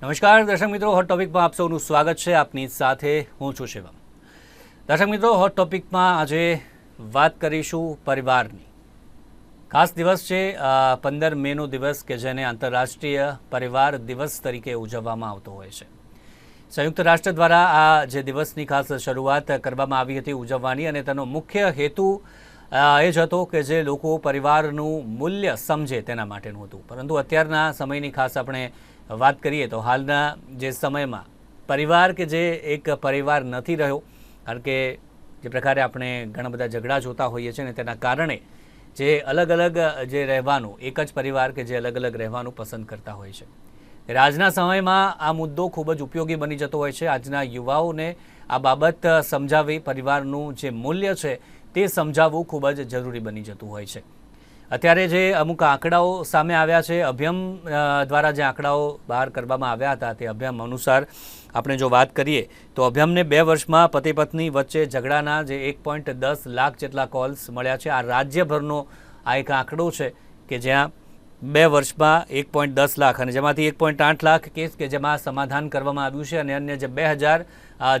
નમસ્કાર, દર્શક મિત્રો હોટ ટોપિકમાં આપ સૌનું સ્વાગત છે. આપની સાથે હું છું શિવમ. દર્શક મિત્રો હોટ ટોપિકમાં આજે વાત કરીશું પરિવારની. ખાસ દિવસ છે પંદર મેનો દિવસ કે જેને આંતરરાષ્ટ્રીય પરિવાર દિવસ તરીકે ઉજવવામાં આવતો હોય છે. સંયુક્ત રાષ્ટ્ર દ્વારા આ જે દિવસની ખાસ શરૂઆત કરવામાં આવી હતી ઉજવવાની અને તેનો મુખ્ય હેતુ એ જ હતો કે જે લોકો પરિવારનું મૂલ્ય સમજે તેના માટેનું હતું. પરંતુ અત્યારના સમયની ખાસ આપણે વાત કરીએ તો હાલના જે સમયમાં પરિવાર કે જે એક પરિવાર નથી રહ્યો, કારણ કે જે પ્રકારે આપણે ઘણા બધા ઝઘડા જોતા હોઈએ છીએ ને તેના કારણે જે અલગ અલગ જે રહેવાનું, એક જ પરિવાર કે જે અલગ અલગ રહેવાનું પસંદ કરતા હોય છે. આજના સમયમાં આ મુદ્દો ખૂબ જ ઉપયોગી બની જતો હોય છે. આજના યુવાઓને આ બાબત સમજાવી પરિવારનું જે મૂલ્ય છે તે સમજાવવું ખૂબ જ જરૂરી બની જતું હોય છે. અત્યારે જે અમુક આંકડાઓ સામે આવ્યા છે, અભિયમ દ્વારા જે આંકડાઓ બહાર કરવામાં આવ્યા હતા તે અભિયમ અનુસાર આપણે જો વાત કરીએ, તો અભ્યમને બે વર્ષમાં પતિ પત્ની વચ્ચે ઝઘડાના જે એક પોઈન્ટ દસ લાખ જેટલા કોલ્સ મળ્યા છે. આ રાજ્યભરનો આ એક આંકડો છે કે જ્યાં બે વર્ષમાં એક પોઈન્ટ દસ લાખ અને જેમાંથી એક પોઈન્ટ આઠ લાખ કેસ કે જેમાં સમાધાન કરવામાં આવ્યું છે અને અન્ય જે બે હજાર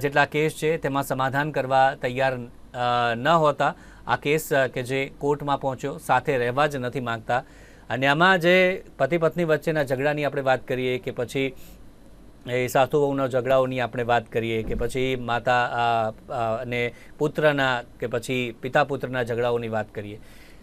જેટલા કેસ છે તેમાં સમાધાન કરવા તૈયાર ન હોતા. આ કેસ કે જે કોર્ટમાં પહોંચ્યો, સાથે રહેવા જ નથી માંગતા. અને આમાં જે પતિ પત્ની વચ્ચેના ઝઘડાની આપણે વાત કરીએ કે પછી એ સાસુ વહુના ઝઘડાઓની આપણે વાત કરીએ કે પછી માતા અને પુત્રના કે પછી પિતા પુત્રના ઝઘડાઓની વાત કરીએ.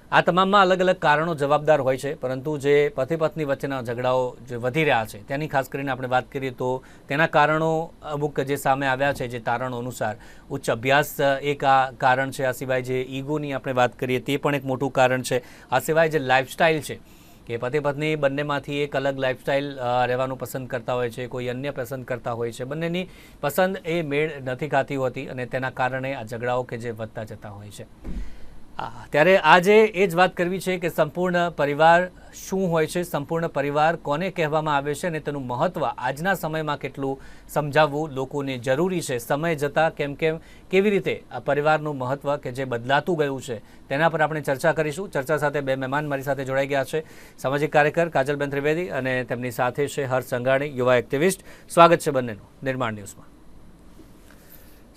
આ તમામમાં અલગ અલગ કારણો જવાબદાર હોય છે, પરંતુ જે પતિ પત્ની વચ્ચેના ઝઘડાઓ જે વધી રહ્યા છે, તેની ખાસ કરીને આપણે વાત કરીએ તો તેના કારણો અમુક જે સામે આવ્યા છે, જે તારણો અનુસાર ઉચ્ચ અભ્યાસ એક આ કારણ છે, આ સિવાય જે ઈગોની આપણે વાત કરીએ તે પણ એક મોટું કારણ છે. આ સિવાય જે લાઇફસ્ટાઇલ છે, કે પતિ પત્ની બંનેમાંથી એક અલગ લાઇફસ્ટાઇલ રહેવાનું પસંદ કરતા હોય છે, કોઈ અન્ય પસંદ કરતા હોય છે. બંનેની પસંદ એ મેળ નથી ખાતી હોતી અને તેના કારણે આ ઝઘડાઓ કે જે વધતા જતા હોય છે. ત્યારે આજે એ જ વાત કરવી છે કે સંપૂર્ણ પરિવાર શું હોય છે, સંપૂર્ણ પરિવાર કોને કહેવામાં આવે છે અને તેનું મહત્ત્વ આજના સમયમાં કેટલું સમજાવવું લોકોને જરૂરી છે, સમય જતાં કેમ કેમ, કેવી રીતે આ પરિવારનું મહત્ત્વ કે જે બદલાતું ગયું છે તેના પર આપણે ચર્ચા કરીશું. ચર્ચા સાથે બે મહેમાન મારી સાથે જોડાઈ ગયા છે. સામાજિક કાર્યકર કાજલબેન ત્રિવેદી અને તેમની સાથે છે હર્ષ સંઘાણી, યુવા એક્ટિવિસ્ટ. સ્વાગત છે બંનેનું નિર્માણ ન્યૂઝમાં.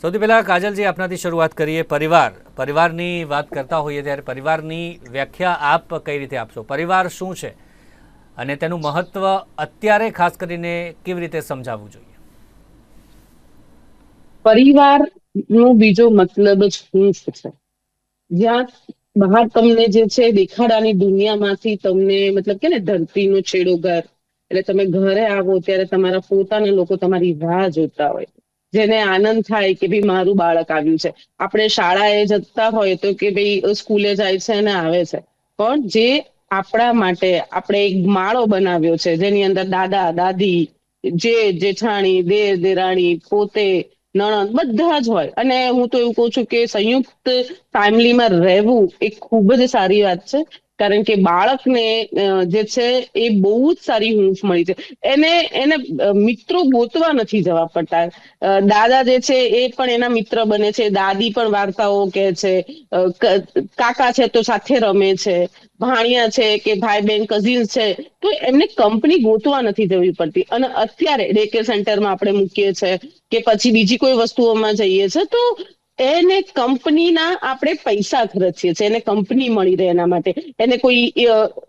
સૌથી પહેલાં કાજલજી, આપનાથી શરૂઆત કરીએ. પરિવાર. પરિવારની વાત કરતા હોઈએ ત્યારે પરિવારની વ્યાખ્યા આપ કઈ રીતે આપશો? પરિવાર શું છે? અને તેનું મહત્વ અત્યારે ખાસ કરીને કેવી રીતે સમજાવવું જોઈએ? પરિવાર નો બીજો મતલબ જ છે? જ્યાં બહાર તમને જે છે, દેખાડાની દુનિયામાંથી તમને મતલબ કે ને ધરતીનો છેડો ઘર. એટલે તમે ઘરે આવો ત્યારે તમારા પોતાના લોકો તમારી રાહ જોતા હોય. જેને આનંદ થાય કે ભાઈ મારું બાળક આવ્યું છે. આપણે શાળાએ જતા હોય તો કે ભાઈ સ્કૂલે જાય છે અને આવે છે. પણ જે આપણા માટે આપણે એક માળો બનાવ્યો છે, જેની અંદર દાદા, દાદી, જે જેઠાણી, દેર, દેરાણી, પોતે, નણંદ બધા જ હોય. અને હું તો એવું કહું છું કે સંયુક્ત ફેમિલીમાં રહેવું એ ખૂબ જ સારી વાત છે. કારણ કે બાળકને જે છે એ બહુ જ સારી હૂંફ મળી છે. એને એને મિત્રો ગોતવા નથી જવા પડતા. દાદા જે છે એ પણ એના મિત્ર બને છે. દાદી પણ વાર્તાઓ કહે છે. કાકા છે તો સાથે રમે છે. ભાણિયા છે કે ભાઈ બહેન કઝિન્સ છે તો એમને કંપની ગોતવા નથી જવી પડતી. અને અત્યારે ડે કેર સેન્ટરમાં આપણે મૂકીએ છે કે પછી બીજી કોઈ વસ્તુઓમાં જઈએ છે તો એને કંપનીના આપણે પૈસા ખર્ચીએ છીએ, એને કંપની મળી રહે એના માટે. એને કોઈ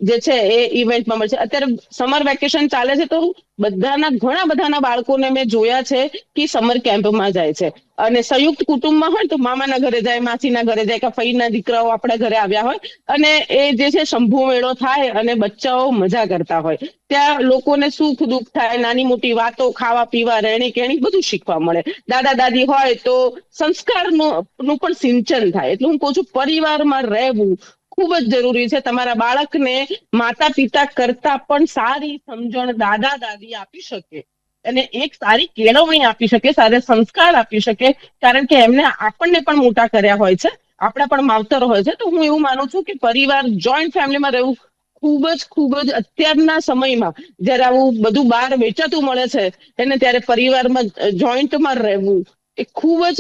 જે છે એ ઇવેન્ટમાં મળશે અત્યારે સમર વેકેશન ચાલે છે તો બધાના, ઘણા બધાના બાળકોને મેં જોયા છે કે સમર કેમ્પમાં જાય છે. અને સંયુક્ત કુટુંબમાં હોય તો મામાના ઘરે જાય, માસીના ઘરે જાય, કે ફઈના દીકરાઓ આપણા ઘરે આવ્યા હોય. અને એ જે છે શંભુ મેળો થાય અને બચ્ચાઓ મજા કરતા હોય. ત્યાં લોકોને સુખ દુઃખ થાય, નાની મોટી વાતો, ખાવા પીવા, રહેણી કેણી બધું શીખવા મળે. દાદા દાદી હોય તો સંસ્કારનું પણ સિંચન થાય. એટલે હું કહું છું પરિવારમાં રહેવું ખૂબ જ જરૂરી છે. તમારા બાળકને માતા પિતા કરતા પણ સારી સમજણ દાદા દાદી આપી શકે. અને એક સારી કેળવણી આપી શકે, સારા સંસ્કાર આપી શકે, કારણ કે એમને આપણને પણ મોટા કર્યા હોય છે, આપણા પણ માવતર હોય છે. તો હું એવું માનું છું કે પરિવાર જોઈન્ટ ફેમિલીમાં રહેવું ખૂબ જ ખૂબ જ અત્યારના સમયમાં જ્યારે આવું બધું બહાર વેચાતું મળે છે, એને ત્યારે પરિવારમાં જોઈન્ટમાં રહેવું એ ખૂબ જ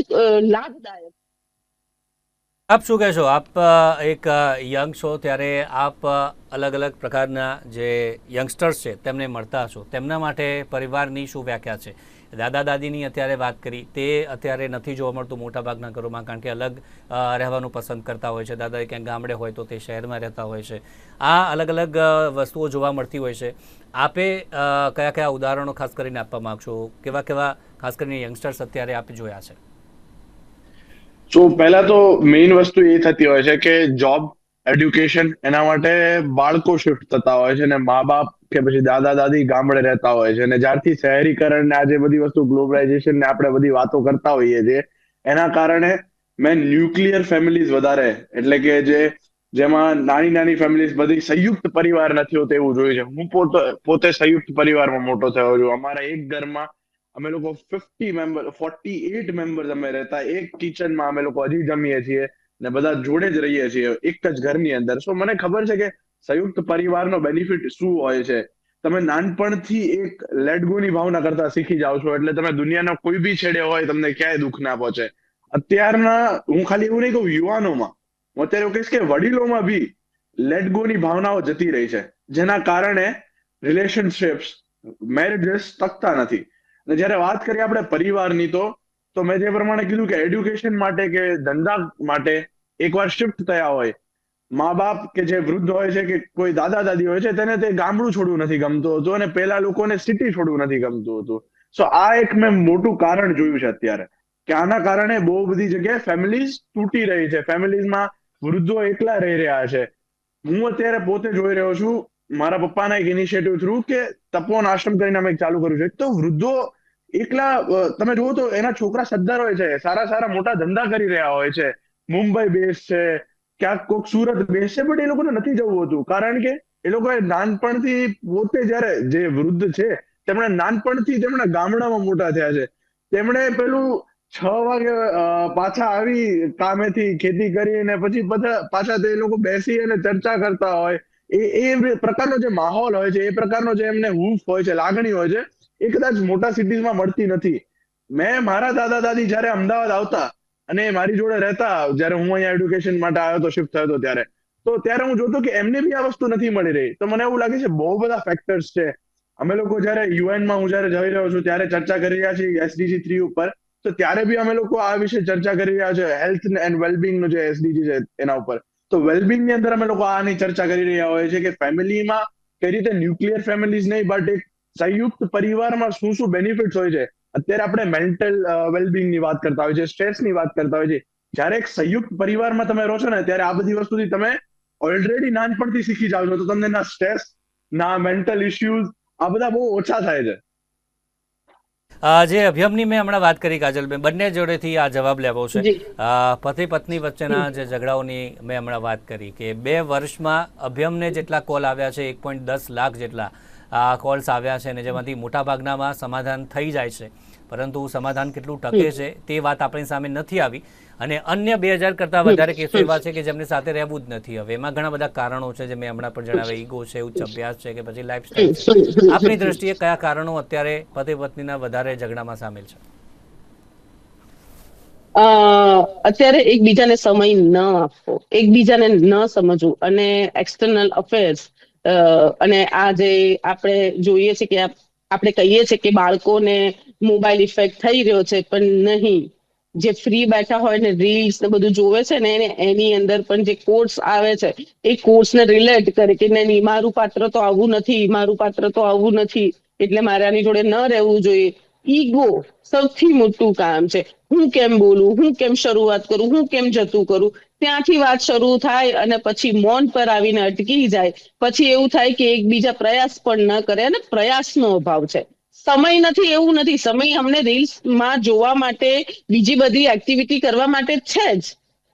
લાભદાયક આપ શું કહેશો? આપ એક યંગ છો ત્યારે આપ અલગ અલગ પ્રકારના જે યંગસ્ટર્સ છે તેમને મળતા છો તેમના માટે પરિવારની શું વ્યાખ્યા છે? દાદા દાદીની અત્યારે વાત કરી, તે અત્યારે નથી જોવા મળતું મોટાભાગના ઘરોમાં, કારણ કે અલગ રહેવાનું પસંદ કરતા હોય છે. દાદા ક્યાંક ગામડે હોય તો તે શહેરમાં રહેતા હોય છે. આ અલગ અલગ વસ્તુઓ જોવા મળતી હોય છે. આપે કયા કયા ઉદાહરણો ખાસ કરીને આપવા માગશો? કેવા કેવા ખાસ કરીને યંગસ્ટર્સ અત્યારે આપે જોયા છે? સો પહેલા તો મેઇન વસ્તુ એ થતી હોય છે કે જોબ એડ્યુકેશન એના માટે બાળકો શિફ્ટ થતા હોય છે અને મા બાપ કે પછી દાદા, દાદી ગામડે રહેતા હોય છે અને જ્યારથી શહેરીકરણ ને આજે બધી વસ્તુ ગ્લોબલાઇઝેશન ને આપણે બધી વાતો કરતા હોઈએ છીએ, એના કારણે મેં ન્યુક્લિયર ફેમિલીઝ વધારે, એટલે કે જે, જેમાં નાની નાની ફેમિલીઝ બધી સંયુક્ત પરિવાર નથી હોતો એવું જોયું છે. હું પોતે પોતે સંયુક્ત પરિવારમાં મોટો થયો છું. અમારા એક ઘરમાં અમે લોકો fifty member forty eight members અમે રહેતા. એક કિચનમાં અમે લોકો હજી જમીએ છીએ ને બધા જોડે જ રહીએ છીએ, એક જ ઘરની અંદર. સો મને ખબર છે કે સંયુક્ત પરિવારનો બેનિફિટ શું હોય છે? તમે નાનપણથી એક લેટની ભાવના કરતા શીખી જાઓ છો, એટલે તમે દુનિયાના કોઈ બી છેડે હોય તમને ક્યાંય દુઃખ ના પહોંચે. અત્યારના, હું ખાલી એવું નહીં કહું, યુવાનોમાં. હું અત્યારે એવું કહીશ કે વડીલોમાં બી લેટની ભાવનાઓ જતી રહી છે, જેના કારણે રિલેશનશિપ્સ મેરેજીસ તકતા નથી. અને જયારે વાત કરીએ આપણે પરિવારની તો તો મેં જે પ્રમાણે કીધું કે એડ્યુકેશન માટે કે ધંધા માટે એકવાર શિફ્ટ થયા હોય, મા બાપ કે જે વૃદ્ધ હોય છે કે કોઈ દાદા દાદી હોય છે, તેને તે ગામડું છોડવું નથી ગમતું હતું અને પેલા લોકોને સિટી છોડવું નથી ગમતું હતું. સો આ એક મેં મોટું કારણ જોયું છે અત્યારે કે આના કારણે બહુ બધી જગ્યાએ ફેમિલીઝ તૂટી રહી છે. ફેમિલીઝમાં વૃદ્ધો એકલા રહી રહ્યા છે. હું અત્યારે પોતે જોઈ રહ્યો છું, મારા પપ્પાના એક ઇનિશિયેટિવ થ્રુ કે તપોન આશ્રમ કરીને અમે ચાલુ કર્યું છે. તો વૃદ્ધો એકલા તમે જુઓ તો એના છોકરા સદ્ધર હોય છે, સારા સારા મોટા ધંધા કરી રહ્યા હોય છે. મુંબઈ બેસ છે, ક્યાંક કોક સુરત બેસ છે બટ એ લોકોને નથી જવું હોતું. કારણ કે એ લોકોએ નાનપણથી પોતે જ્યારે જે વૃદ્ધ છે, તેમણે નાનપણથી તેમણે ગામડામાં મોટા થયા છે. તેમણે પેલું છ વાગે પાછા આવી કામેથી ખેતી કરીને પછી બધા પાછા તે લોકો બેસી અને ચર્ચા કરતા હોય. એ એ પ્રકારનો જે માહોલ હોય છે, એ પ્રકારનો જે એમને હૂંફ હોય છે, લાગણી હોય છે એ કદાચ મોટા સિટીઝમાં મળતી નથી. મેં મારા દાદા દાદી જ્યારે અમદાવાદ આવતા અને મારી જોડે રહેતા, જ્યારે હું અહીંયા એડ્યુકેશન માટે આવ્યો હતો શિફ્ટ થયો હતો ત્યારે, તો ત્યારે હું જોતો કે એમને બી આ વસ્તુ નથી મળી રહી. તો મને એવું લાગે છે બહુ બધા ફેક્ટર્સ છે. અમે લોકો જ્યારે યુએનમાં હું જ્યારે જઈ રહ્યો છું, ત્યારે ચર્ચા કરી રહ્યા છીએ એસડીજી થ્રી ઉપર. તો ત્યારે બી અમે લોકો આ વિશે ચર્ચા કરી રહ્યા છે. હેલ્થ એન્ડ વેલબિંગનું જે એસડીજી છે એના ઉપર. તો વેલબિંગની અંદર અમે લોકો આની ચર્ચા કરી રહ્યા હોય છે કે ફેમિલીમાં કઈ રીતે ન્યુક્લિયર ફેમિલીઝ નહીં બટ એક સંયુક્ત પરિવારમાં શું શું બેનિફિટ્સ હોય છે? અત્યારે આપણે મેન્ટલ વેલબીંગની વાત કરતા હોય છે સ્ટ્રેસની વાત કરતા હોય છે જ્યારે એક સંયુક્ત પરિવારમાં તમે રહો છો ને ત્યારે આ બધી વસ્તુથી તમે ઓલરેડી નાનપણથી શીખી જાઓ છો. તો તમને ના સ્ટ્રેસ ના મેન્ટલ ઇશ્યુઝ આ બધા બહુ ઓછા થાય છે. જે અભિયમની મેં હમણાં વાત કરી કાજલબેન બંને જોડેથી આ જવાબ લેવો છે. પતિ પત્ની વચ્ચેના જે ઝઘડાઓની મેં હમણાં વાત કરી કે બે વર્ષમાં અભિયમને જેટલા કોલ આવ્યા છે એક પોઈન્ટ દસ લાખ જેટલા કોલ્સ આવ્યા છે અને જેમાંથી મોટાભાગનામાં સમાધાન થઈ જાય છે. પરંતુ સમાધાન કેટલું ટકે છે તે વાત આપણી સામે નથી આવી. અને અન્ય બે હજાર કરતાં વધારે કેસો એવા છે કે જેમની સાથે રહેવું જ નથી હવે. એમાં ઘણા બધા કારણો છે જે મેં હમણાં પણ જણાવ્યા. ઈગો છે ઉચ્ચ અભ્યાસ છે કે પછી લાઈફસ્ટાઈલ આપની દ્રષ્ટિએ કયા કારણો અત્યારે પતિ પત્નીના વધારે ઝઘડામાં સામેલ છે? અત્યારે એકબીજાને સમય ન આપવો. એકબીજાને ન સમજવું અને એક્સટર્નલ અફેર્સ અને આ જે આપણે જોઈએ છે કે આપણે કહીએ છીએ કે બાળકોને મોબાઈલ ઇફેક્ટ થઈ રહ્યો છે પણ નહીં. જે ફ્રી બેઠા હોય ને રીલ્સ ને બધું જોવે છે ને એને અંદર પણ જે કોર્સ આવે છે એ કોર્સને રિલેટ કરે કે નહીં, મારું પાત્ર તો આવું નથી મારું પાત્ર તો આવું નથી એટલે મારે આની જોડે ન રહેવું જોઈએ. ઈગો સૌથી મોટું કામ છે. હું કેમ બોલું? હું કેમ શરૂઆત કરું? હું કેમ જતું કરું? ત્યાંથી વાત શરૂ થાય અને પછી મૌન પર આવીને અટકી જાય. પછી એવું થાય કે એકબીજા પ્રયાસ પણ ન કરે અને પ્રયાસનો અભાવ છે. સમય નથી, એવું નથી. સમય અમને રીલ્સમાં જોવા માટે, બીજી બધી એક્ટિવિટી કરવા માટે છે જ.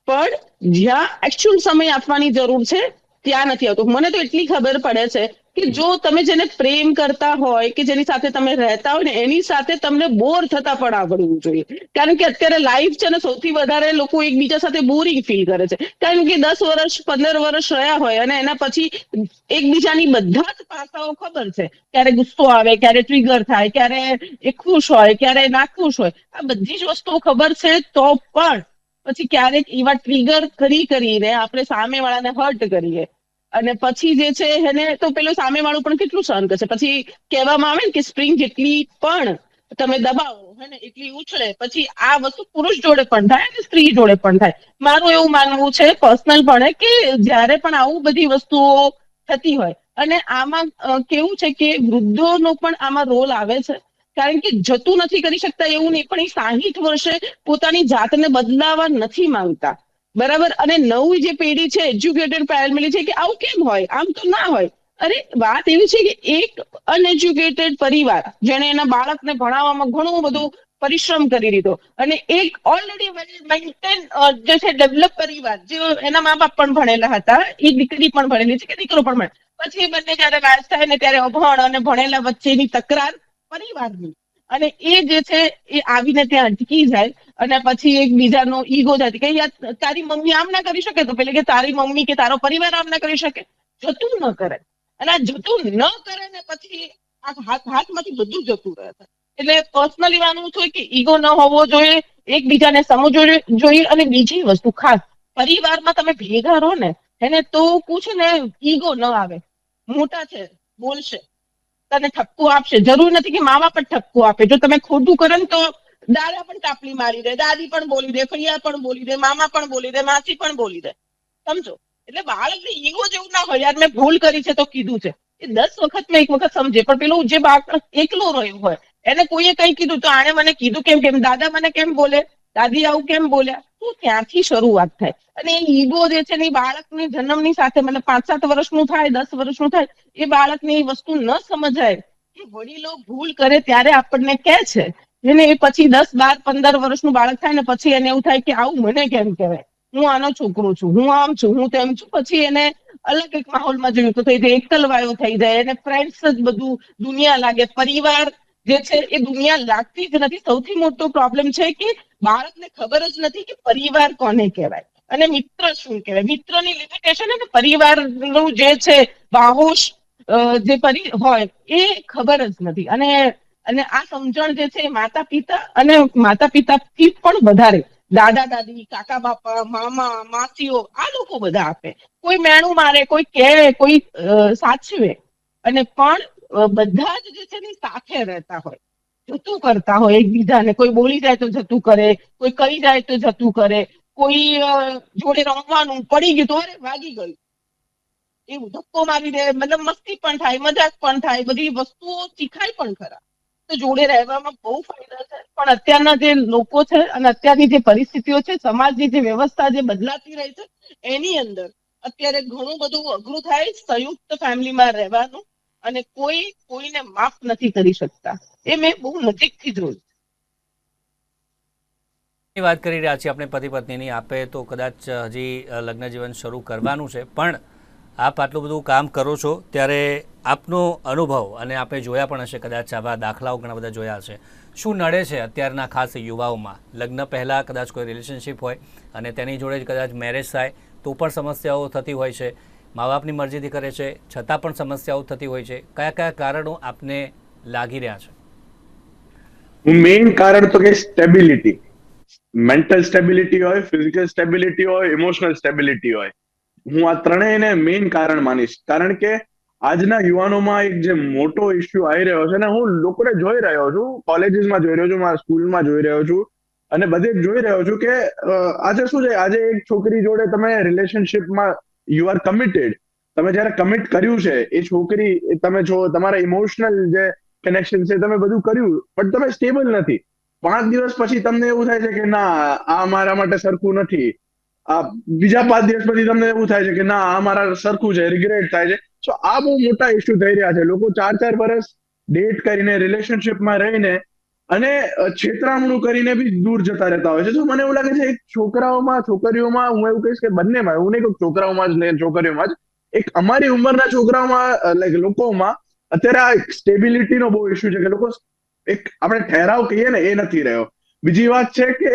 પણ જ્યાં એકચ્યુઅલ સમય આપવાની જરૂર છે, ત્યાં નથી આવતું. મને તો એટલી ખબર પડે છે કે જો તમે જેને પ્રેમ કરતા હોય કે જેની સાથે તમે રહેતા હોય ને, એની સાથે તમને બોર થતા પણ આવડવું જોઈએ. કારણ કે અત્યારે લાઈફ છે ને, સૌથી વધારે લોકો એકબીજા સાથે બોરિંગ ફીલ કરે છે. કારણ કે દસ વર્ષ, પંદર વર્ષ રહ્યા હોય અને એના પછી એકબીજાની બધા જ પાસાઓ ખબર છે. ક્યારે ગુસ્સો આવે, ક્યારે ટ્રિગર થાય, ક્યારે એ ખુશ હોય, ક્યારે ના ખુશ હોય. આ બધી જ વસ્તુઓ ખબર છે તો પણ પછી ક્યારેક એવા ટ્રિગર કરી કરીને આપણે સામેવાળાને હર્ટ કરીએ. અને પછી જે છે એને તો પેલું સામેવાળું પણ કેટલું સહન કરશે? પછી કહેવામાં આવે ને કે સ્પ્રિંગ જેટલી પણ તમે દબાવો, હે એટલી ઉછળે. પછી આ વસ્તુ પુરુષ જોડે પણ થાય અને સ્ત્રી જોડે પણ થાય. મારું એવું માનવું છે પર્સનલ પણ કે જ્યારે પણ આવું બધી વસ્તુઓ થતી હોય, અને આમાં કેવું છે કે વૃદ્ધોનો પણ આમાં રોલ આવે છે. કારણ કે જતું નથી કરી શકતા એવું નહીં, પણ એ સાહીઠ વર્ષે પોતાની જાતને બદલાવા નથી માંગતા. બરાબર? અને નવી જે પેઢી છે એજ્યુકેટેડ ફેમિલી છે કે આવું કેમ હોય? આમ તો ના હોય. અરે, વાત એવી છે કે એક અનએજ્યુકેટેડ પરિવાર જેને એના બાળકને ભણાવવામાં ઘણું બધું પરિશ્રમ કરી દીધો અને એક ઓલરેડી વેલ મેન્ટેન જે છે ડેવલપ પરિવાર જે એના મા બાપ પણ ભણેલા હતા, એ દીકરી પણ ભણેલી છે કે દીકરો પણ ભણે, પછી એ બંને જયારે નાશ થાય ને ત્યારે અભણ અને ભણેલા વચ્ચેની તકરાર પરિવારની. અને એ જે છે, એ આવીને ત્યાં અટકી જાય. અને પછી એકબીજાનો ઈગો જાય કે યાર, તારી મમ્મી આમ ના કરી શકે તો પેલે કે તારી મમ્મી કે તારો પરિવાર આમ ના કરી શકે. જતું ન કરે. અને આ જતું ન કરે ને પછી હાથ, હાથમાંથી બધું જતું રહે છે. એટલે પર્સનલી માનવું છું કે ઈગો ન હોવો જોઈએ, એકબીજાને સમજવો જોઈએ અને બીજી વસ્તુ ખાસ. પરિવારમાં તમે ભેગા રહો ને, એને તો કુછ ને ઈગો ન આવે. મોટા છે, બોલશે. તને ઠપકો આપશે. જરૂર નથી કે મામા પણ ઠપકો આપે. જો તમે ખોટું કરો ને તો દાદા પણ કાપલી મારી દે, દાદી પણ બોલી દે ફૈયા પણ બોલી દે, મામા પણ બોલી દે, માસી પણ બોલી દે. સમજો? એટલે બાળકને ઈગો જેવું ના હોય, યાર મેં ભૂલ કરી છે તો કીધું છે. એ દસ વખત મેં એક વખત સમજે, પણ પેલું જે બાળક એકલો રહ્યું હોય, એને કોઈએ કઈ કીધું તો આણે મને કીધું કેમ કેમ, દાદા મને કેમ બોલે, દાદી આવું કેમ બોલ્યા? તો ત્યાંથી શરૂઆત થાય. અને એ ઈગો જે છે ને બાળકની જન્મની સાથે, મતલબ પાંચ સાત વર્ષનું થાય, દસ વર્ષનું થાય, એ બાળકને એ વસ્તુ ન સમજાય કે વડીલો ભૂલ કરે ત્યારે આપણને કહે છે એને એ પછી દસ, બાર, પંદર વર્ષનું બાળક થાય ને પછી એને એવું થાય કે આવું મને કેમ કહેવાય? હું આનો છોકરો છું, હું આમ છું, હું તેમ છું. પછી એને અલગ એક માહોલમાં જોયું તો થઈ જાય, એકલવાયો થઈ જાય. એને ફ્રેન્ડ્સ જ બધું દુનિયા લાગે. પરિવાર જે છે એ દુનિયા લાગતી જ નથી. સૌથી મોટો પ્રોબ્લેમ છે કે બાળકને ખબર જ નથી કે પરિવાર કોને કહેવાય અને મિત્ર શું કહેવાય. મિત્રની લિમિટેશન અને પરિવારનું જે છે, બાહોશ જે પરી, હોય, એ ખબર જ નથી. અને અને આ સમજણ જે છે માતા પિતા અને માતા પિતાથી પણ વધારે. દાદા દાદી કાકા બાપા મામા, માસીઓ, આ લોકો બધા આપે. કોઈ મેણું મારે, કોઈ કહે કોઈ સાચવે. અને પણ બધા જ જે છે ને સાથે રહેતા હોય. જતું કરતા હોય એકબીજાને. કોઈ બોલી જાય તો જતું કરે. કોઈ કહી જાય તો જતું કરે. કોઈ જોડે રમવાનું પડી ગયું તો અરે વાગી ગયું. એવું ધક્કો મારી દે. મતલબ મસ્તી પણ થાય, મજાક પણ થાય. બધી વસ્તુઓ શીખાય પણ ખરા. જોડે રહેવામાં બહુ ફાયદા છે. પણ અત્યારના જે લોકો છે અને અત્યારની જે પરિસ્થિતિઓ છે, સમાજની જે વ્યવસ્થા જે બદલાતી રહી છે, એની અંદર અત્યારે ઘણું બધું અઘરું થાય સંયુક્ત ફેમિલીમાં રહેવાનું અને કોઈ કોઈને માફ નથી કરી શકતા. એ મેં બહુ નજીકથી જોયું વાત કરી રહ્યા છીએ આપણે પતિ પત્નીની. આપે તો કદાચ હજી લગ્ન જીવન શરૂ કરવાનું છે, પણ આપ આટલું બધું કામ કરો છો, ત્યારે આપનો અનુભવ અને આપણે જોયા પણ હશે, કદાચ આવા દાખલાઓ ઘણા બધા જોયા હશે. શું નડે છે અત્યારના ખાસ યુવાઓમાં? લગ્ન પહેલાં કદાચ કોઈ રિલેશનશિપ હોય અને તેની જોડે જ કદાચ મેરેજ થાય, તો પણ સમસ્યાઓ થતી હોય છે. મા બાપની મરજીથી કરે છે, છતાં પણ સમસ્યાઓ થતી હોય છે. કયા કયા કારણો આપને લાગી રહ્યા છે? મેઇન કારણ તો કે સ્ટેબિલિટી મેન્ટલ સ્ટેબિલિટી હોય ફિઝિકલ સ્ટેબિલિટી હોય ઇમોશનલ સ્ટેબિલિટી હોય. હું આ ત્રણેયને મેઇન કારણ માનીશ. કારણ કે આજના યુવાનોમાં એક જે મોટો ઇસ્યુ આવી રહ્યો છે ને, હું લોકોને જોઈ રહ્યો છું કોલેજીસમાં જોઈ રહ્યો છું, મારા સ્કૂલમાં જોઈ રહ્યો છું અને બધે જોઈ રહ્યો છું કે આજે શું છે? આજે એક છોકરી જોડે તમે રિલેશનશિપમાં યુ આર કમિટેડ તમે જયારે કમિટ કર્યું છે, એ છોકરી તમે છો તમારા ઇમોશનલ જે કનેક્શન છે, તમે બધું કર્યું, પણ તમે સ્ટેબલ નથી. પાંચ દિવસ પછી તમને એવું થાય છે કે ના, આ મારા માટે સરખું નથી. આ બીજા પાંચ દિવસ પછી તમને એવું થાય છે કે ના, આ મારા સરખું છે રિગ્રેટ થાય છે. સો આ બહુ મોટા ઇસ્યુ થઈ રહ્યા છે. લોકો ચાર ચાર વર્ષ ડેટ કરીને રિલેશનશિપમાં રહીને અને છેતરામણું કરીને બી દૂર જતા રહેતા હોય છે. તો મને એવું લાગે છે એક છોકરાઓમાં, છોકરીઓમાં હું એવું કહીશ કે બંનેમાં હું નહીં કહું છોકરાઓમાં જ નહીં છોકરીઓમાં જ, એક અમારી ઉંમરના છોકરાઓમાં લાઈક લોકોમાં અત્યારે આ સ્ટેબિલિટીનો બહુ ઇસ્યુ છે કે લોકો એક આપણે ઠેરાવ કહીએ ને, એ નથી રહ્યો. બીજી વાત છે કે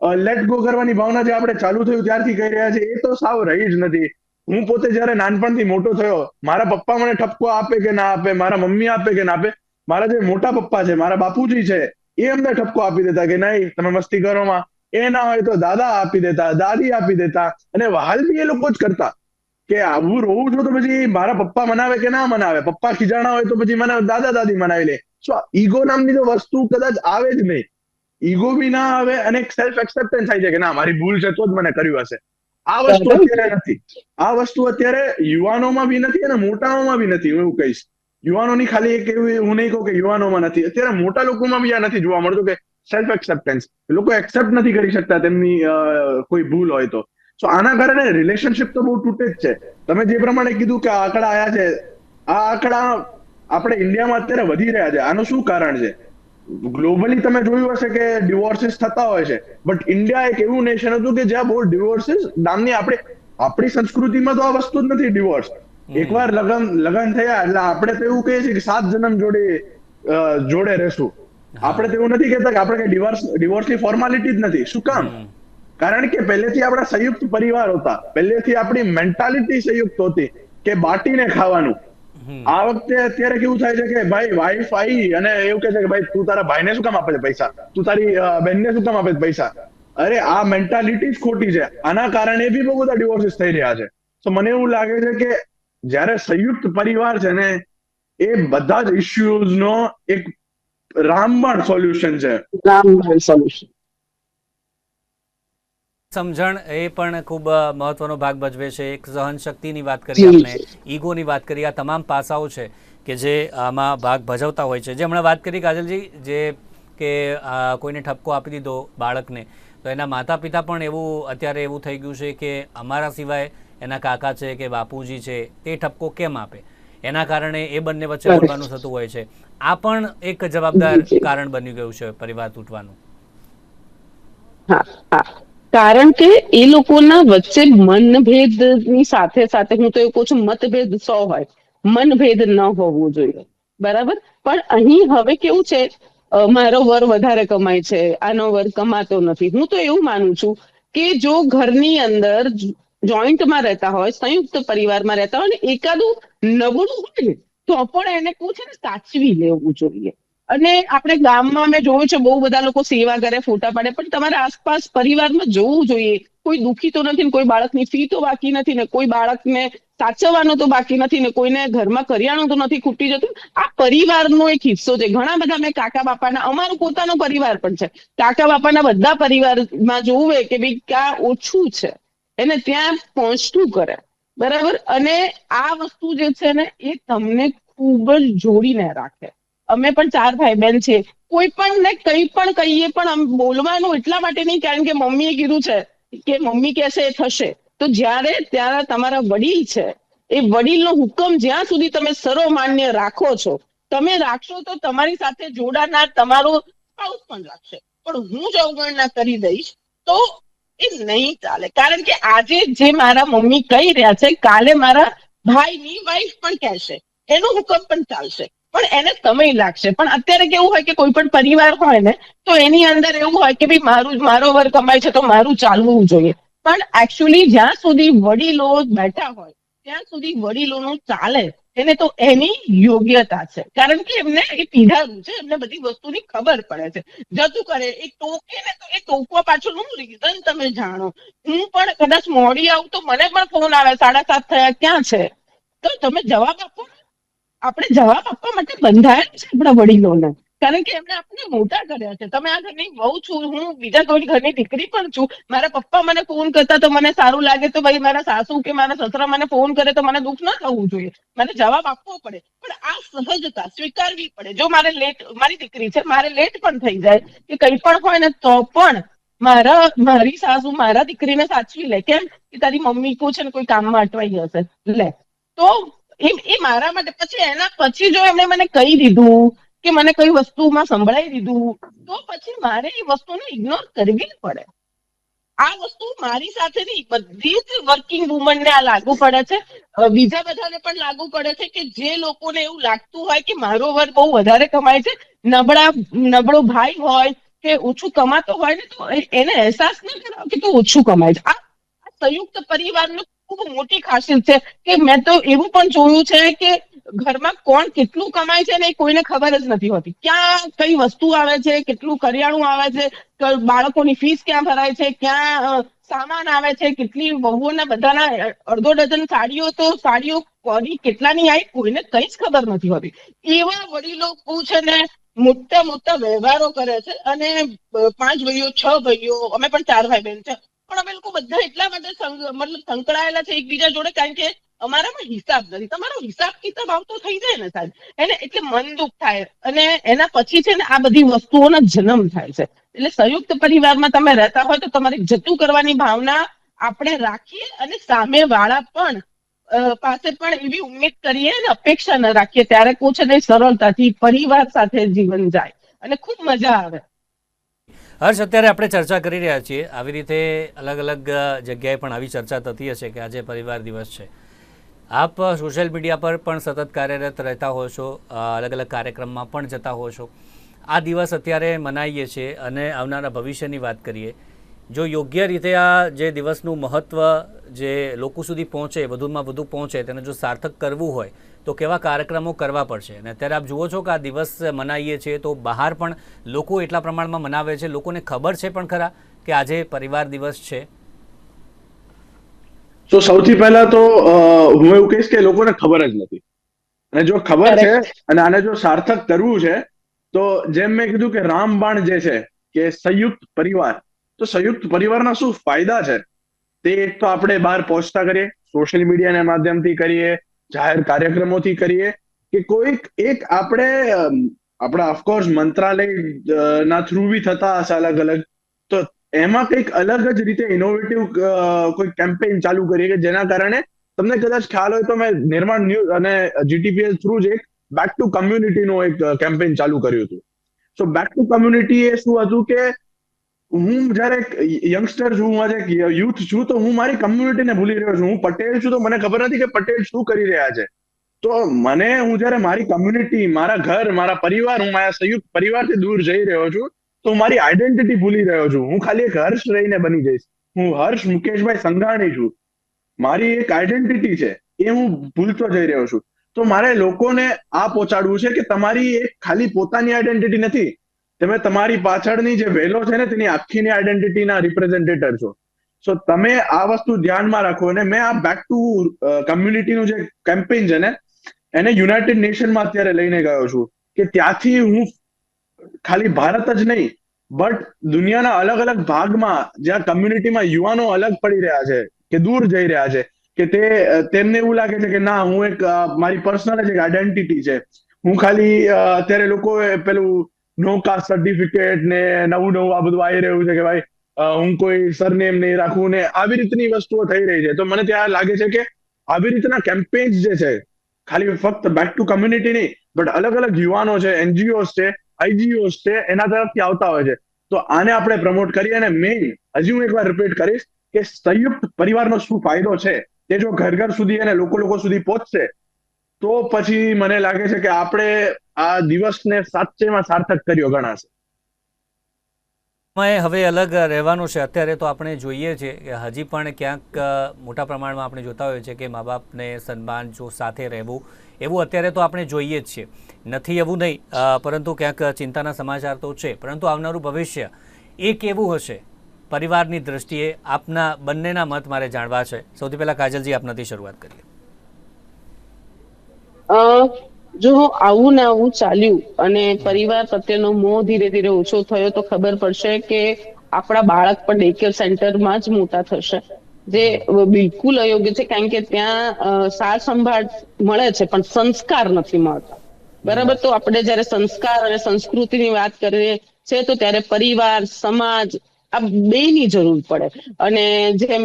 લેટ ગો કરવાની ભાવના જે આપણે ચાલુ થયું ત્યારથી કહી રહ્યા છે એ તો સાવ રહી જ નથી. હું પોતે જયારે નાનપણથી મોટો થયો, મારા પપ્પા મને ઠપકો આપે કે ના આપે, મારા મમ્મી આપે કે ના આપે, મારા જે મોટા પપ્પા છે, મારા બાપુજી છે, એ અમને ઠપકો આપી દેતા કે નહીં, તમે મસ્તી કરો માં. એ ના હોય તો દાદા આપી દેતા, દાદી આપી દેતા, અને હાલ બી એ લોકો જ કરતા કે આવું રોવું છું તો પછી મારા પપ્પા મનાવે કે ના મનાવે, પપ્પા ખીજાણા હોય તો પછી મને દાદા દાદી મનાવી લે. ઈગો નામની તો વસ્તુ કદાચ આવે જ નહીં. ઈગો બી ના આવે અને સેલ્ફ એક્સેપ્ટન્સ થાય છે કે ના મારી ભૂલ છે તો જ મને કર્યું હશે. આ વસ્તુ અત્યારે નથી. આ વસ્તુ અત્યારે યુવાનોમાં બી નથી અને મોટાઓમાં બી નથી હું એવું કહીશ. યુવાનોની ખાલી એક એવી હું નહીં કહું કે યુવાનોમાં નથી. અત્યારે મોટા લોકોમાં બી આ નથી જોવા મળતું કે સેલ્ફ એક્સેપ્ટન્સ લોકો એક્સેપ્ટ નથી કરી શકતા તેમની કોઈ ભૂલ હોય તો. સો આના કારણે રિલેશનશિપ તો બહુ તૂટે જ છે. તમે જે પ્રમાણે કીધું કે આ આંકડા આયા છે આ આંકડા આપણે ઇન્ડિયામાં અત્યારે વધી રહ્યા છે. આનું શું કારણ છે? ગ્લોબલી તમે જોયું હશે કે ડિવોર્સિસ થતા હોય છે. બટ ઇન્ડિયા એક એવું નેશન હતું કે જ્યાં બહુ ડિવોર્સિસ નામની આપણે આપણી સંસ્કૃતિમાં તો આ વસ્તુ જ નથી ડિવોર્સ એકવાર લગન લગન થયા એટલે આપણે તો એવું કહીએ છીએ કે સાત જન્મ જોડે જોડે રહેશું. આપણે તો એવું નથી કહેતા કે આપણે કઈ ડિવોર્સ ડિવોર્સની ફોર્માલિટી જ નથી. શું કામ? કારણ કે પહેલેથી આપણા સંયુક્ત પરિવાર હતા. પહેલેથી આપણી મેન્ટાલિટી સંયુક્ત હતી કે બાટીને ખાવાનું. આ વખતે અત્યારે કેવું થાય છે કે ભાઈ વાઈફ આવી અને એવું કે છે કે ભાઈ તું તારા ભાઈને શું કામ આપે છે પૈસા? તું તારી બહેનને શું કામ આપે છે પૈસા? અરે આ મેન્ટાલિટી જ ખોટી છે. આના કારણે બી બહુ બધા ડિવોર્સિસ થઈ રહ્યા છે. તો મને એવું લાગે છે કે જ્યારે સંયુક્ત પરિવાર છે ને એ બધા જ ઇસ્યુઝ નો એક રામબાણ સોલ્યુશન છે. રામબાણ સોલ્યુશન સમજણ એ પણ ખૂબ મહત્વનો ભાગ ભજવે છે. એક સહન શક્તિની વાત કરી આપણે ઈગોની વાત કરી આ તમામ પાસાઓ છે કે જે આમાં ભાગ ભજવતા હોય છે. જે હમણાં વાત કરી કાજલજી જે કે કોઈને ઠપકો આપી દીધો બાળકને તો એના માતા પિતા પણ એવું અત્યારે એવું થઈ ગયું છે કે અમારા સિવાય એના કાકા છે કે બાપુજી છે તે ઠપકો કેમ આપે? એના કારણે એ બંને વચ્ચે. બોલવાનું થતું હોય છે. આ પણ એક જવાબદાર. કારણ બની ગયું છે પરિવાર તૂટવાનું. હા હા. કારણ કે એ લોકોના વચ્ચે મનભેદની સાથે સાથે હું તો એવું કહું છું, મતભેદ સો હોય. મનભેદ ન હોવું જોઈએ. બરાબર? પણ અહીં હવે કેવું છે મારો વર વધારે કમાય છે, આનો વર કમાતો નથી. હું તો એવું માનું છું કે જો ઘરની અંદર જોઈન્ટમાં રહેતા હોય, સંયુક્ત પરિવારમાં રહેતા હોય ને એકાદું નબળું હોય ને, તો પણ એને કહું છે ને, સાચવી લેવું જોઈએ. અને આપણે ગામમાં મેં જોયું છે, બહુ બધા લોકો સેવા કરે ફોટા પાડે, પણ તમારા આસપાસ પરિવારમાં જોવું જોઈએ. કોઈ દુખી તો નથી ને કોઈ બાળકની ફી તો બાકી નથી ને કોઈ બાળકને સાચવવાનું તો બાકી નથી ને કોઈને ઘરમાં કરિયાણું તો નથી ખૂટી જતું. આ પરિવારનો એક હિસ્સો છે. ઘણા બધા મેં કાકા બાપાના, અમારો પોતાનો પરિવાર પણ છે. કાકા બાપાના બધા પરિવારમાં જોવે કે ભાઈ ક્યાં ઓછું છે. એને ત્યાં પહોંચતું કરે. બરાબર? અને આ વસ્તુ જે છે ને, એ તમને ખૂબ જ જોડીને રાખે. અમે પણ ચાર ભાઈ બહેન છે. કોઈ પણ ને કંઈ પણ કહીએ પણ બોલવાનું એટલા માટે નહીં, કારણ કે મમ્મીએ કીધું છે કે મમ્મી કહેશે એ થશે. તો જ્યારે ત્યારે તમારા વડીલ છે, એ વડીલનો હુકમ જ્યાં સુધી તમે સર્વમાન્ય રાખો છો, તમે રાખશો તો તમારી સાથે જોડાનાર તમારો સ્પાઉસ પણ રાખશે. પણ હું જ અવગણના કરી દઈશ તો એ નહીં ચાલે. કારણ કે આજે જે મારા મમ્મી કહી રહ્યા છે, કાલે મારા ભાઈની વાઈફ પણ કહેશે. એનો હુકમ પણ ચાલશે. પણ એને સમય લાગશે. પણ અત્યારે કેવું હોય કે કોઈ પણ પરિવાર હોય ને, તો એની અંદર એવું હોય કે ભાઈ મારું, મારો વર કમાય છે તો મારું ચાલવું જોઈએ. પણ એકચ્યુઅલી જ્યાં સુધી વડીલો બેઠા હોય, ત્યાં સુધી વડીલોનું ચાલે એને તો એની યોગ્યતા છે. કારણ કે એમને એ પીધારું છે, એમને બધી વસ્તુની ખબર પડે છે. જતું કરે, એ ટોકે ને તો એ ટોકવા પાછળનું રીઝન તમે જાણો. હું પણ કદાચ મોડી આવું તો મને પણ ફોન આવે, સાડા સાત થયા, ક્યાં છે? તો તમે જવાબ આપો ને. આપણે જવાબ આપવા માટે બંધાયેલ છે આપણા વડીલોને. કારણ કે એમને આપણે મોટા કર્યા છે. તમે આ ઘરની વહુ છું, હું બીજા કોઈ ઘરની દીકરી પણ છું. મારા પપ્પા મને ફોન કરતા તો મને સારું લાગે તો ભાઈ મારા સાસુ કે મારા સસરા મને ફોન કરે તો મને દુઃખ ન થવું જોઈએ. મને જવાબ આપવો પડે. પણ આ સહજતા સ્વીકારવી પડે. જો મારે લેટ મારી દીકરી છે, મારે લેટ પણ થઈ જાય કે કંઈ પણ હોય ને તો પણ મારા, મારી સાસુ મારા દીકરીને સાચવી લે. કેમ? કે તારી મમ્મી કો છે ને કોઈ કામમાં અટવાઈ હશે લે. તો એ એ મારા માટે પછી એના પછી જો એમણે મને કહી દીધું કે મને કઈ વસ્તુમાં સંભળાઈ દીધું, તો પછી મારે એ વસ્તુને ઇગ્નોર કરવી જ પડે. આ વસ્તુ મારી સાથે નહીં બધી જ વર્કિંગ વુમન ને આ લાગુ પડે છે. બીજા બધાને પણ લાગુ પડે છે કે જે લોકોને એવું લાગતું હોય કે મારો વર્ગ બહુ વધારે કમાય છે, નબળા, નબળો ભાઈ હોય કે ઓછું કમાતો હોય ને, તો એને અહેસાસ ન કરાવો કે તું ઓછું કમાય છે. આ સંયુક્ત પરિવારનું ખૂબ મોટી ખાસિયત છે કે મેં તો એવું પણ જોયું છે કે ઘરમાં કોણ કેટલું કમાય છે ને કોઈને ખબર જ નથી હોતી. ક્યાં કઈ વસ્તુ આવે છે, કેટલું કરિયાણું આવે છે બાળકોની ફીસ ક્યાં ભરાય છે, ક્યાં સામાન આવે છે, કેટલી વહુઓના બધાના અડધો ડઝન સાડીઓ તો સાડીઓ કોની કેટલાની આવી કોઈને કઈ જ ખબર નથી હોતી. એવા વડીલો છે ને મોટા મોટા વ્યવહારો કરે છે અને પાંચ ભાઈઓ, છ ભાઈઓ, અમે પણ ચાર ભાઈ બહેન છે પણ અમે લોકો બધા એટલા માટે મતલબ સંકળાયેલા છે એકબીજા જોડે, કારણ કે અમારામાં હિસાબ નથી. તમારો હિસાબ કિતાબ આવતો થઈ જાય ને સાહેબ. એને એટલે મન દુઃખ થાય. અને એના પછી છે ને આ બધી વસ્તુઓનો જન્મ થાય છે. એટલે સંયુક્ત પરિવારમાં તમે રહેતા હોય તો તમારી જતું કરવાની ભાવના આપણે રાખીએ અને સામે વાળા પણ પાસે પણ એવી ઉમ્મીદ કરીએ અને અપેક્ષા ન રાખીએ. ત્યારે કહું છે સરળતાથી પરિવાર સાથે જીવન જાય. અને ખૂબ મજા આવે. હર્ષ, અત્યારે આપણે ચર્ચા કરી રહ્યા છીએ. આવી રીતે અલગ અલગ જગ્યાએ પણ આવી ચર્ચા થતી હશે કે આજે પરિવાર દિવસ છે. આપ સોશિયલ મીડિયા પર પણ સતત કાર્યરત રહેતા હો છો અલગ અલગ કાર્યક્રમમાં પણ જતા હો છો. આ દિવસ અત્યારે મનાવીએ છીએ અને આવનારા ભવિષ્યની વાત કરીએ. જો યોગ્ય રીતે આ જે દિવસનું મહત્ત્વ જે લોકો સુધી પહોંચે વધુમાં વધુ પહોંચે તેને જો સાર્થક કરવું હોય તો કેવા કાર્યક્રમો કરવા પડશે? અને અત્યારે આપ જુઓ છો કે આ દિવસ મનાવીએ છીએ તો બહાર પણ લોકો એટલા પ્રમાણમાં મનાવે છે. લોકોને ખબર છે પણ ખરા કે આજે પરિવાર દિવસ છે. તો સૌથી પહેલા તો હું એવું કહીશ કે લોકોને ખબર જ નથી. અને જો ખબર છે અને આને જો સાર્થક કરવું છે તો જેમ મેં કીધું કે રામબાણ જે છે કે સંયુક્ત પરિવાર તો સંયુક્ત પરિવારના શું ફાયદા છે? તે એક તો આપણે બહાર પહોંચતા કરીએ સોશિયલ મીડિયાના માધ્યમથી કરીએ, જાહેર કાર્યક્રમોથી કરીએ, કે કોઈક એક આપણે આપણા ઓફકોર્સ મંત્રાલય ના થ્રુ બી થતા હશે અલગ અલગ, તો એમાં કંઈક અલગ જ રીતે ઇનોવેટિવ કોઈ કેમ્પેઇન ચાલુ કરીએ કે જેના કારણે તમને કદાચ ખ્યાલ હોય તો મેં નિર્માણ ન્યૂઝ અને જીટીપીએસ થ્રુ જ એક બેક ટુ કમ્યુનિટીનું એક કેમ્પેઇન ચાલુ કર્યું હતું. સો બેક ટુ કમ્યુનિટી એ શું હતું કે હું જયારે યંગસ્ટર છું, હું આજે યુથ છું, તો હું મારી કમ્યુનિટીને ભૂલી રહ્યો છું. હું પટેલ છું, તો મને ખબર નથી કે પટેલ શું કરી રહ્યા છે. તો મને, હું જયારે મારી કમ્યુનિટી મારા ઘર, મારા પરિવાર, હું મારા સંયુક્ત પરિવારથી દૂર જઈ રહ્યો છું, તો મારી આઈડેન્ટિટી ભૂલી રહ્યો છું. હું ખાલી એક હર્ષ રહીને બની જઈશ. હું હર્ષ મુકેશભાઈ સંઘાણી છું. મારી એક આઈડેન્ટિટી છે, એ હું ભૂલતો જઈ રહ્યો છું. તો મારે લોકોને આ પહોંચાડવું છે કે તમારી એક ખાલી પોતાની આઈડેન્ટિટી નથી તમે તમારી પાછળની જે વેલો છે ને, તેની આખીની આઈડેન્ટિટીના રિપ્રેઝેન્ટેટર છો. સો તમે આ વસ્તુ ધ્યાનમાં રાખો અને મેં આ બેક ટુ કમ્યુનિટીનું જે કેમ્પેઇન છે ને, એને યુનાઇટેડ નેશનમાં અત્યારે લઈને ગયો છું. કે ત્યાંથી હું ખાલી ભારત જ નહીં બટ દુનિયાના અલગ અલગ ભાગમાં, જ્યાં કમ્યુનિટીમાં યુવાનો અલગ પડી રહ્યા છે, કે દૂર જઈ રહ્યા છે, કે તે તેમને એવું લાગે છે કે ના, હું એક મારી પર્સનલ જ એક આઈડેન્ટિટી છે. હું ખાલી અત્યારે લોકો પેલું નો કાસ્ટ સર્ટિફિકેટ ને નવું નવું આ બધું આવી રહ્યું છે કે ભાઈ હું કોઈ સરનેમ નહીં રાખું ને આવી રીતની વસ્તુઓ થઈ રહી છે. તો મને ત્યાં લાગે છે કે આવી રીતના કેમ્પેન્સ જે છે, ખાલી ફક્ત બેક ટુ કમ્યુનિટી નહીં બટ અલગ અલગ યુવાનો છે એનજીઓ છે આઈજીઓ છે, એના તરફથી આવતા હોય છે. તો આને આપણે પ્રમોટ કરીએ અને મેઇન હજી હું એકવાર રિપીટ કરીશ કે સંયુક્ત પરિવારનો શું ફાયદો છે? તે જો ઘર ઘર સુધી અને લોકો લોકો સુધી પહોંચશે, તો પછી મને લાગે છે કે આપણે આ દિવસને સાચેમાં સાર્થક કર્યો ગણાશે હવે અલગ રહેવાનું છે. અત્યારે તો આપણે જોઈએ છીએ કે હજી પણ ક્યાંક મોટા પ્રમાણમાં આપણે જોતા હોઈએ છીએ કે મા બાપને સન્માન જો સાથે રહેવું એવું અત્યારે તો આપણે જોઈએ જ છીએ નથી એવું નહીં પરંતુ ક્યાંક ચિંતાના સમાચાર તો છે. પરંતુ આવનારું ભવિષ્ય એ કેવું હશે. પરિવારની દ્રષ્ટિએ આપના બંનેના મત મારે જાણવા છે. સૌથી પહેલાં કાજલજી આપનાથી શરૂઆત કરીએ. અ, જો આવું ને આવું ચાલ્યું અને પરિવાર પ્રત્યેનો મોહ ધીરે ધીરે ઓછો થયો, તો ખબર પડશે કે આપણા બાળક પણ ડેકેર સેન્ટરમાં જ મોટા થશે. જે બિલકુલ અયોગ્ય છે, કારણ કે ત્યાં સાર સંભાળ મળે છે, પણ સંસ્કાર નથી મળતા. બરાબર? તો આપણે જ્યારે સંસ્કાર અને સંસ્કૃતિની વાત કરીએ છે તો ત્યારે પરિવાર, સમાજ આ બેની જરૂર પડે. અને જેમ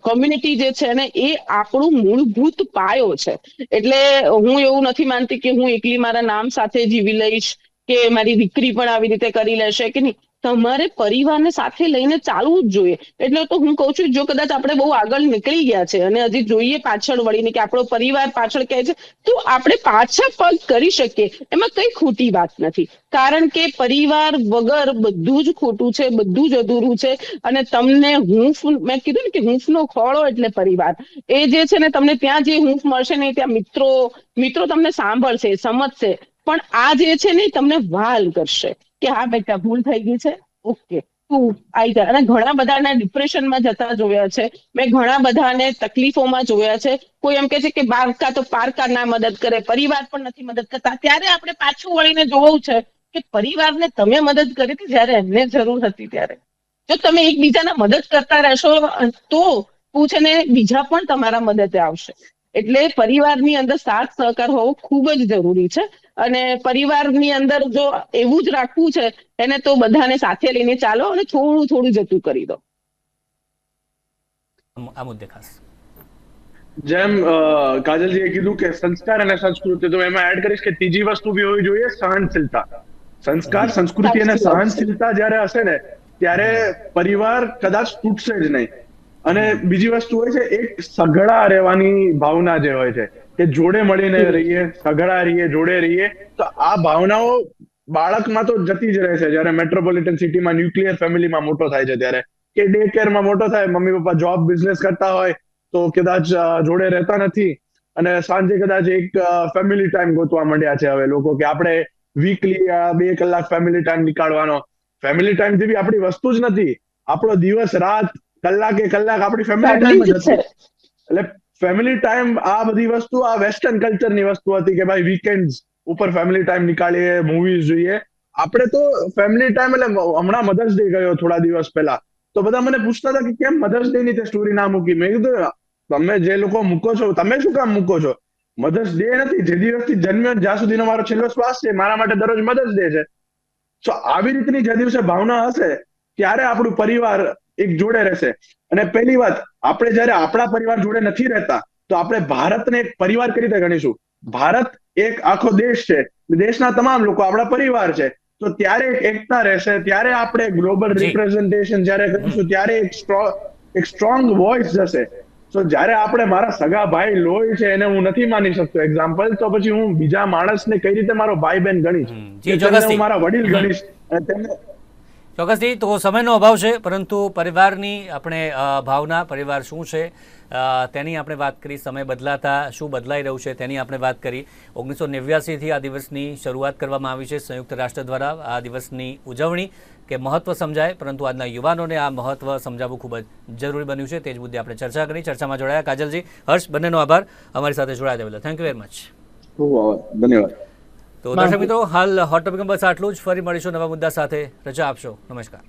કોમ્યુનિટી જે છે ને, એ આપણું મૂળભૂત પાયો છે. એટલે હું એવું નથી માનતી કે હું એકલી મારા નામ સાથે જીવી લઈશ, કે મારી દીકરી પણ આવી રીતે કરી લેશે કે નહીં. તમારે પરિવારને સાથે લઈને ચાલવું જ જોઈએ. એટલે તો હું કહું છું, જો કદાચ આપણે બહુ આગળ નીકળી ગયા છે અને હજી જોઈએ પાછળ વળીને કે આપણો પરિવાર પાછળ કહે છે, તો આપણે પાછા પગ કરી શકીએ. એમાં કઈ ખોટી વાત નથી. કારણ કે પરિવાર વગર બધું જ ખોટું છે, બધું જ અધૂરું છે અને તમને હૂંફ, મેં કીધું ને કે હૂંફનો ખોળો એટલે પરિવાર. એ જે છે ને તમને ત્યાં જે હૂંફ મળશે ને ત્યાં મિત્રો મિત્રો તમને સાંભળશે, સમજશે. પણ આ જે છે ને તમને વાલ કરશે. કે હા બેટા ભૂલ થઈ ગઈ છે. ઓકે. તું આવી જા. અને ઘણા બધાને ડિપ્રેશનમાં જતા જોયા છે. મેં ઘણા બધાને તકલીફોમાં જોયા છે. કોઈ એમ કે છે કે બારકા તો પારકા ના મદદ કરે, પરિવાર પણ નથી મદદ કરતા. ત્યારે આપણે પાછું વળીને જોવું છે કે પરિવારને તમે મદદ કરી હતી જ્યારે એમને જરૂર હતી ત્યારે. જો તમે એકબીજાને મદદ કરતા રહેશો, તો પૂછને બીજા પણ તમારા મદદે આવશે. એટલે પરિવારની અંદર સાથ સહકાર હોવો ખૂબ જ જરૂરી છે. અને પરિવારની અંદર જો એવું જ રાખવું છે એને તો બધાને સાથે લઈને ચાલો અને થોડું થોડું જતું કરી દો. આ મુદ્દે ખાસ. જેમ કાજલજીએ કીધું કે સંસ્કાર અને સંસ્કૃતિ તો એમાં એડ કરીશ કે ત્રીજી વસ્તુ બી હોવી જોઈએ સહનશીલતા. સંસ્કાર સંસ્કૃતિ અને. સહનશીલતા જ્યારે હશે ને ત્યારે પરિવાર કદાચ તૂટશે જ નહીં. અને બીજી વસ્તુ હોય છે એક સઘળા રહેવાની ભાવના જે હોય છે કે જોડે મળીને રહીએ સઘળા રહીએ જોડે રહીએ તો આ ભાવનાઓ બાળકમાં તો જતી જ રહે છે. જ્યારે મેટ્રોપોલિટન સિટીમાં ન્યુક્લિયર ફેમિલીમાં મોટો થાય છે ત્યારે. કે ડે કેરમાં મોટો થાય મમ્મી પપ્પા જોબ બિઝનેસ કરતા હોય તો કદાચ જોડે રહેતા નથી. અને સાંજે કદાચ એક ફેમિલી ટાઈમ ગોતવા માંડ્યા છે હવે લોકો કે આપણે વીકલી બે કલાક ફેમિલી ટાઈમ નીકાળવાનો. ફેમિલી ટાઈમ બી આપણી વસ્તુ જ નથી. આપણો દિવસ રાત કલાકે કલાક આપણી ફેમિલી ટાઈમ જ હતી એટલે ફેમિલી ટાઈમ આ બધી વસ્તુ, આ વેસ્ટર્ન કલ્ચરની વસ્તુ હતી કે ભાઈ વીકેન્ડ ઉપર ફેમિલી ટાઈમ નીકાળીએ મૂવીઝ જોઈએ. આપણે તો ફેમિલી ટાઈમ એટલે હમણાં મધર્સ ડે ગયો થોડા દિવસ પહેલા. તો બધા મને પૂછતા હતા કે કેમ મધર્સ ડે ની તે સ્ટોરી ના મૂકી? મેં કીધું, તમે જે લોકો મૂકો છો, તમે શું કામ મૂકો છો? મધર્સ ડે નથી, જે દિવસથી જન્મ્યો જ્યાં સુધીનો મારો છેલ્લો શ્વાસ છે, મારા માટે દરરોજ મધર્સ ડે છે. તો આવી રીતની જે દિવસે ભાવના હશે, ત્યારે આપણું પરિવાર એક જોડે રહેશે. અને પહેલી વાત આપણે જયારે આપણા પરિવાર જોડે નથી રહેતા તો આપણે ભારતને એક પરિવાર કરી રીતે ગણીશું? ભારત એક આખો દેશ છે. દેશના તમામ લોકો આપણા પરિવાર છે. તો ત્યારે એક એકતા રહેશે ત્યારે આપણે ગ્લોબલ રિપ્રેઝન્ટેશન જયારે કરીશું ત્યારે એક સ્ટ્રોંગ એક સ્ટ્રોંગ વોઇસ જશે. તો જ્યારે આપણે મારા સગા ભાઈ લોહી છે એને હું નથી માની શકતો. એક્ઝામ્પલ તો પછી હું બીજા માણસને કઈ રીતે મારો ભાઈ બહેન ગણીશ મારા વડીલ ગણીશ? અને તેમને ચોક્કસથી તો સમયનો અભાવ છે, પરંતુ પરિવારની આપણે ભાવના, પરિવાર શું છે તેની આપણે વાત કરી, સમય બદલાતા શું બદલાઈ રહ્યું છે તેની આપણે વાત કરી. ઓગણીસો નેવ્યાસીથી આ દિવસની શરૂઆત કરવામાં આવી છે સંયુક્ત રાષ્ટ્ર દ્વારા. આ દિવસની ઉજવણી કે મહત્વ સમજાય, પરંતુ આજના યુવાનોને આ મહત્વ સમજાવવું ખૂબ જ જરૂરી બન્યું છે. તે જ મુદ્દે આપણે ચર્ચા કરી. ચર્ચામાં જોડાયા કાજલજી, હર્ષ, બંનેનો આભાર. અમારી સાથે જોડાયા થેન્ક યુ વેરી મચ ધન્યવાદ. તો દર્શક મિત્રો હાલ હોટ ટોપિક બસ આટલું જ. ફરી મળીશું નવા મુદ્દા સાથે. રજા આપશો. નમસ્કાર.